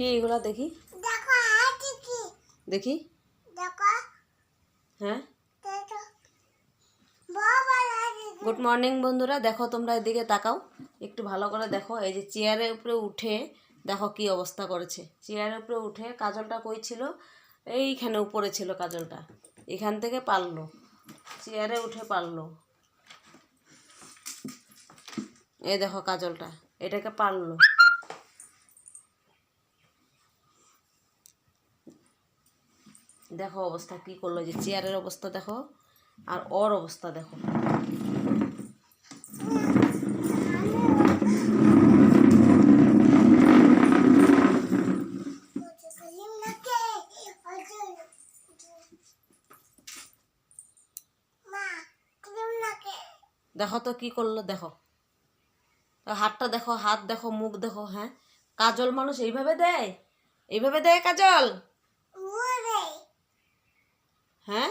কি এগুলা দেখি? দেখো আছে কি দেখি। দেখো। হ্যাঁ। গুড মর্নিং বন্ধুরা দেখো তোমরা এদিকে তাকাও। একটু ভালো করে দেখো এই যে চেয়ারের উপরে উঠে দেখো কি অবস্থা করেছে। চেয়ারের উপরে উঠে কাজলটা কই ছিল? এইখানে উপরে ছিল কাজলটা। এখান থেকে পারল চেয়ারে উঠে পারল এই দেখো কাজলটা এটাকে পারল দেখো অবস্থা, কি করল যে চেয়ারের অবস্থা দেখো, আর ওর অবস্থা দেখো। দেখো তো কি করল, দেখো। হাতটা দেখো, হাত দেখো, মুখ দেখো হ্যাঁ। কাজল মানুষ এইভাবে দেয়? এইভাবে দেয় কাজল? হ্যাঁ?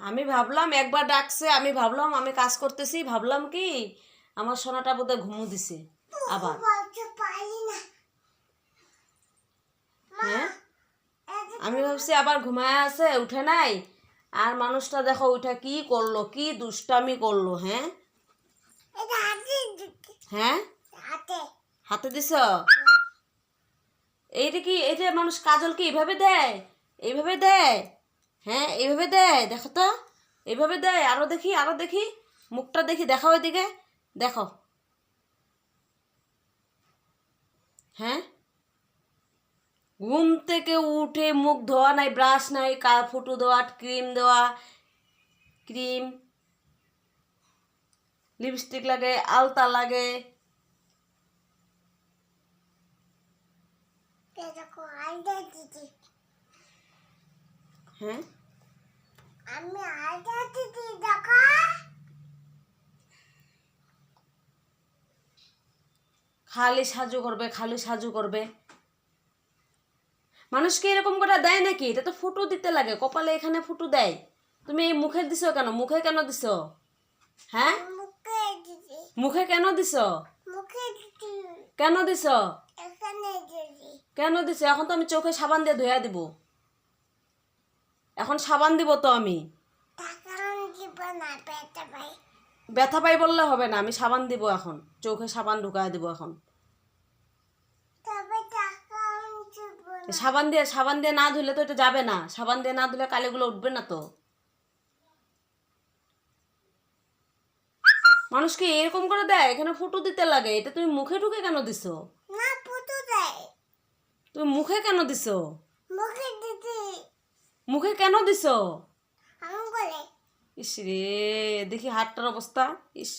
আমি ভাবলাম একবার ডাকছে আমি ভাবলাম আমি কাজ করতেছি ভাবলাম কি আমার সোনাটা বোধহয় ঘুমু দিছে। আবার? হ্যাঁ? আমি ভাবছি আবার ঘুমায় আছে উঠে নাই। আর মানুষটা দেখো উঠে কি করল কি দুষ্টামি করল হ্যাঁ? হ্যাঁ? হাতে। দিছ? এইটা কি এই যে মানুষ কাজল কি এইভাবে দেয়? এইভাবে দেয়। হ্যাঁ এইভাবে দেয়। দেখো তো। এইভাবে দেয়। আরও দেখি আরও দেখি। মুখটা দেখি। দেখাও এদিকে। দেখো। হ্যাঁ? ঘুম থেকে উঠে মুখ ধোয়া নাই, ব্রাশ নাই, কা, ফুটু দেওয়া, ক্রিম দেওয়া, ক্রিম, লিপস্টিক লাগে, আলতা লাগে। দেখো? আলদা দিদি হ্যাঁ? আমি দিদি দেখো। খালি সাজু করবে খালি সাজু করবে। মানুষকে এরকম করে দেয় নাকি? এটা তো ফুটো দিতে লাগে কপালে এখানে ফুটো দেয়। তুমি এই মুখে দিছো কেন? মুখে কেন দিছো? হ্যাঁ? মুখে কেন দিছ? মুখে কেন দিছ? কেন দিছো? এখন তো আমি চোখে সাবান দিয়ে ধুয়া দিব। এখন সাবান দিব তো আমি। ব্যথা পাই। বললে হবে না আমি সাবান দিব এখন। চোখে সাবান ঢুকায় দিব এখন। সাবান দিয়ে সাবান দিয়ে না ধুলে তো এটা যাবে না। সাবান দিয়ে না ধুলে কালিগুলো উঠবে না তো। মানুষকে এরকম করে দেয়? এখানে ফুটো দিতে লাগে। এটা তুমি মুখে ঢুকে কেন দিছো? না পুতু দেয়। তুমি মুখে কেন দিছো? মুখে দিদি মুখে কেন দিছো? ইস রে দেখি হাতটার অবস্থা। ইস।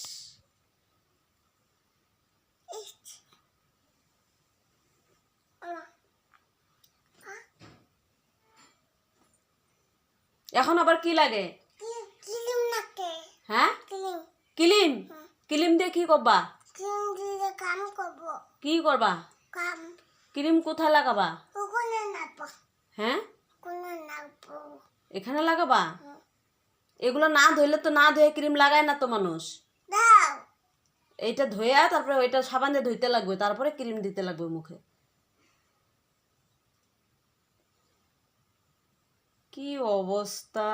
এখন আবার কি লাগে? কি- কিলিম হ্যাঁ? কিলিম। কিলিম? কিলিম দিয়ে কি করবা? কিলিম কি করবা? ক্রিম কোথায় লাগাবা? হ্যাঁ? এখানে লাগাবা? এগুলো না ধুইলে তো না ধুয়ে ক্রিম লাগায় না তো মানুষ। এইটা ধুয়ে তারপরে ওইটা সাবান দিয়ে ধুইতে লাগবে তারপরে ক্রিম দিতে লাগবে মুখে। কি অবস্থা?